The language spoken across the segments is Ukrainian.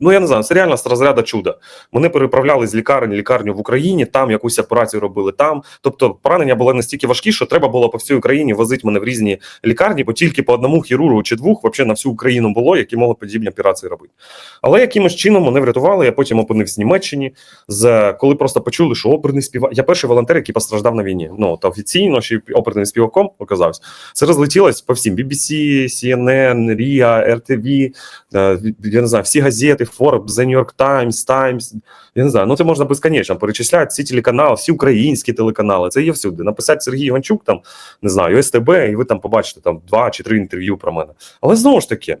Ну я не знаю, це реально з розряду чуда. Мене переправляли з лікарень лікарню в Україні, там якусь операцію робили там. Тобто поранення було настільки важкі, що треба було по всій Україні возити мене в різні лікарні, бо тільки по одному хірургу чи двох взагалі на всю Україну було, які могли подібні операції робити. Але якимось чином мене врятували. Я потім опинився в Німеччині. З коли просто почули, що оперний співак. Я перший волонтер, який постраждав на війні. Ну та офіційно ще оперним співаком оказався. Це розлетілось по всім BBC, CNN, RIA, RTV, я не знаю, всі газети, Forbes, The New York Times, Times. Я не знаю, ну це можна безконечно перечисляти всі телеканали, всі українські телеканали. Це є всюди. Написати Сергій Іванчук, там не знаю, СТБ, і ви там побачите там два чи три інтерв'ю про мене. Але знову ж таки,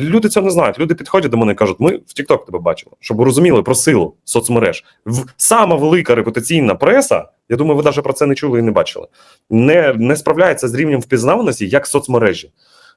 люди цього не знають. Люди підходять до мене і кажуть, ми в TikTok тебе бачили, щоб розуміли про силу соцмереж. Сама велика репутаційна преса. Я думаю, ви навіть про це не чули і не бачили. Не, не справляється з рівнем впізнаваності, як соцмережі.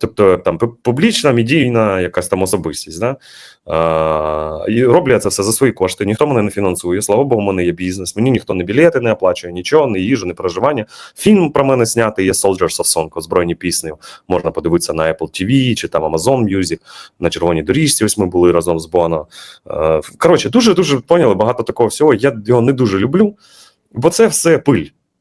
Тобто там публічна, медійна якась там особистість. Да? А, і роблю я це все за свої кошти. Ніхто мене не фінансує. Слава Богу, в мене є бізнес. Мені ніхто не білети не оплачує, нічого, не їжу, не проживання. Фільм про мене знятий є Soldiers of Song, озброєні пісні. Можна подивитися на Apple TV чи там Amazon Music, на червоній доріжці. Ось ми були разом з Боно. Коротше, дуже дуже поняли багато такого всього. Я його не дуже люблю, бо це все пиль.